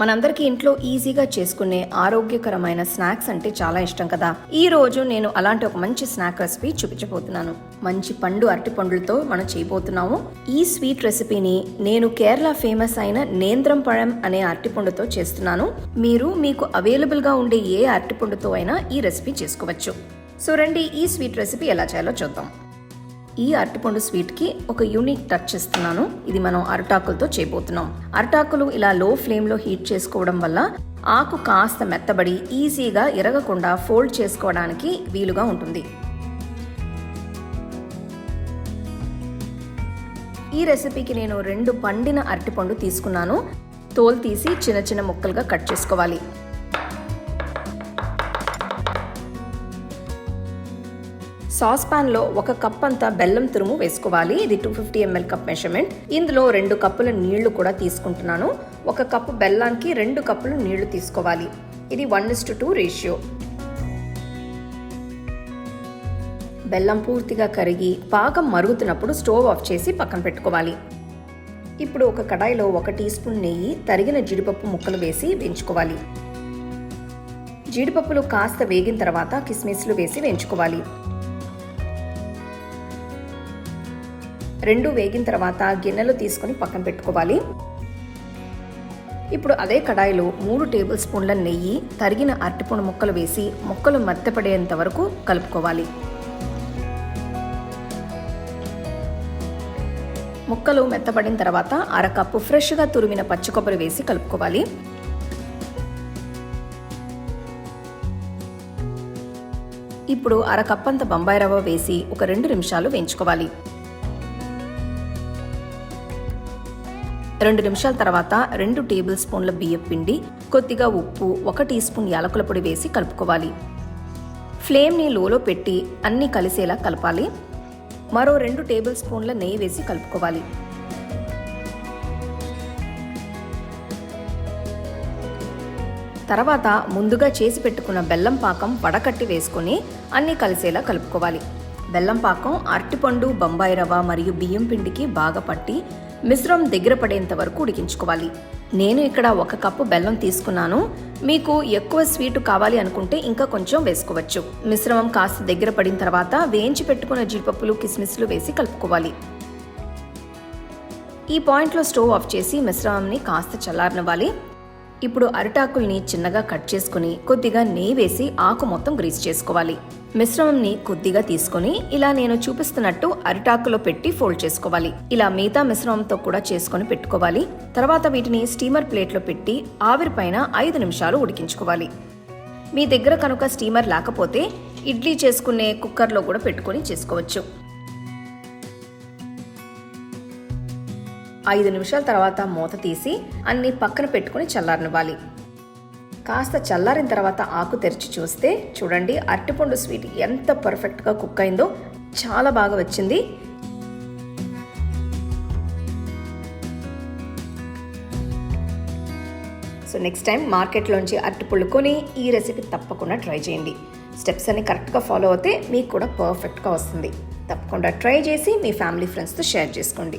మనందరికీ ఇంట్లో ఈజీగా చేసుకునే ఆరోగ్యకరమైన స్నాక్స్ అంటే చాలా ఇష్టం కదా. ఈ రోజు నేను అలాంటి ఒక మంచి స్నాక్ రెసిపీ చూపించబోతున్నాను. మంచి పండు అరటి పండులతో మనం చేయబోతున్నాము. ఈ స్వీట్ రెసిపీని నేను కేరళ ఫేమస్ అయిన నేంద్రం పഴం అనే అరటిపండుతో చేస్తున్నాను. మీరు మీకు అవైలబుల్గా ఉండే ఏ అరటిపండుతో అయినా ఈ రెసిపీ చేసుకోవచ్చు. సో రండి ఈ స్వీట్ రెసిపీ ఎలా చేయాలో చూద్దాం. ఈ అరటిపండు స్వీట్కి ఒక యూనిక్ టచ్ ఇస్తున్నాను. ఇది మనం అరటాకులతో చేయబోతున్నాం. అరటాకులు ఇలా లో ఫ్లేమ్లో హీట్ చేసుకోవడం వల్ల ఆకు కాస్త మెత్తబడి ఈజీగా ఇరగకుండా ఫోల్డ్ చేసుకోవడానికి వీలుగా ఉంటుంది. ఈ రెసిపీకి నేను రెండు పండిన అరటిపండు తీసుకున్నాను. తోలు తీసి చిన్న చిన్న ముక్కలుగా కట్ చేసుకోవాలి. సాస్ పాన్లో ఒక కప్ అంతా బెల్లం తురుము వేసుకోవాలి. ఇది two fifty ML cup measurement ఇందులో రెండు కప్పుల నీళ్ళు కూడా తీసుకుంటున్నాను. ఒక కప్పు బెల్లానికి రెండు కప్పులు నీళ్ళు తీసుకోవాలి. ఇది one is to two ratio బెల్లం పూర్తిగా కరిగి పాకం మరుగుతున్నప్పుడు స్టవ్ ఆఫ్ చేసి పక్కన పెట్టుకోవాలి. ఇప్పుడు ఒక కడాయిలో ఒక టీ స్పూన్ నెయ్యి తరిగిన జీడిపప్పు ముక్కలు వేసి వేయించుకోవాలి. జీడిపప్పులు కాస్త వేగిన తర్వాత కిస్మిస్లు వేసి వేయించుకోవాలి. రెండు వేగిన తర్వాత గిన్నెలు తీసుకొని పక్కన పెట్టుకోవాలి. ఇప్పుడు అదే కడాయిలో మూడు టేబుల్ స్పూన్ల నెయ్యి తరిగిన అరటిపండు ముక్కలు వేసి ముక్కలు మెత్తపడేంత వరకు కలుపుకోవాలి. ముక్కలు మెత్తపడిన తర్వాత అరకప్పు ఫ్రెష్గా తురిమిన పచ్చి కొబ్బరి వేసి కలుపుకోవాలి. ఇప్పుడు అరకప్పంత బొంబాయి రవ్వ వేసి ఒక రెండు నిమిషాలు వేయించుకోవాలి. రెండు నిమిషాల తర్వాత రెండు టేబుల్ స్పూన్ల బియ్యం పిండి కొద్దిగా ఉప్పు ఒక టీ స్పూన్ యాలకుల పొడి వేసి కలుపుకోవాలి. ఫ్లేమ్ని లోలో పెట్టి అన్నీ కలిసేలా కలపాలి. మరో రెండు టేబుల్ స్పూన్ల నెయ్యి వేసి కలుపుకోవాలి. తర్వాత ముందుగా చేసి పెట్టుకున్న బెల్లం పాకం వడకట్టి వేసుకొని అన్నీ కలిసేలా కలుపుకోవాలి. బెల్లం పాకం అరటిపండు బొంబాయి రవ్వ మరియు బియ్యం పిండికి బాగా పట్టి మిశ్రమం దగ్గర పడేంత వరకు ఉడికించుకోవాలి. నేను ఇక్కడ ఒక కప్పు బెల్లం తీసుకున్నాను. మీకు ఎక్కువ స్వీటు కావాలి అనుకుంటే ఇంకా కొంచెం వేసుకోవచ్చు. మిశ్రమం కాస్త దగ్గర పడిన తర్వాత వేయించి పెట్టుకున్న జీడిపప్పులు కిస్మిస్లు వేసి కలుపుకోవాలి. ఈ పాయింట్లో స్టవ్ ఆఫ్ చేసి మిశ్రమంని కాస్త చల్లారనివ్వాలి. ఇప్పుడు అరిటాకుల్ని చిన్నగా కట్ చేసుకుని కొద్దిగా నెయ్యి వేసి ఆకు మొత్తం గ్రీస్ చేసుకోవాలి. మిశ్రమంని కొద్దిగా తీసుకొని ఇలా నేను చూపిస్తున్నట్టు అరిటాకులో పెట్టి ఫోల్డ్ చేసుకోవాలి. ఇలా మిగతా మిశ్రమంతో కూడా చేసుకొని పెట్టుకోవాలి. తర్వాత వీటిని స్టీమర్ ప్లేట్లో పెట్టి ఆవిరి పైన ఐదు నిమిషాలు ఉడికించుకోవాలి. మీ దగ్గర కనుక స్టీమర్ లేకపోతే ఇడ్లీ చేసుకునే కుక్కర్లో కూడా పెట్టుకొని చేసుకోవచ్చు. ఐదు నిమిషాల తర్వాత మూత తీసి అన్ని పక్కన పెట్టుకుని చల్లారనివ్వాలి. కాస్త చల్లారిన తర్వాత ఆకు తెరిచి చూస్తే చూడండి అరటిపండు స్వీట్ ఎంత పర్ఫెక్ట్గా కుక్ అయిందో చాలా బాగా వచ్చింది. సో నెక్స్ట్ టైం మార్కెట్లోంచి అరటిపళ్ళు కొని ఈ రెసిపీ తప్పకుండా ట్రై చేయండి. స్టెప్స్ అన్ని కరెక్ట్గా ఫాలో అవుతే మీకు కూడా పర్ఫెక్ట్గా వస్తుంది. తప్పకుండా ట్రై చేసి మీ ఫ్యామిలీ ఫ్రెండ్స్తో షేర్ చేసుకోండి.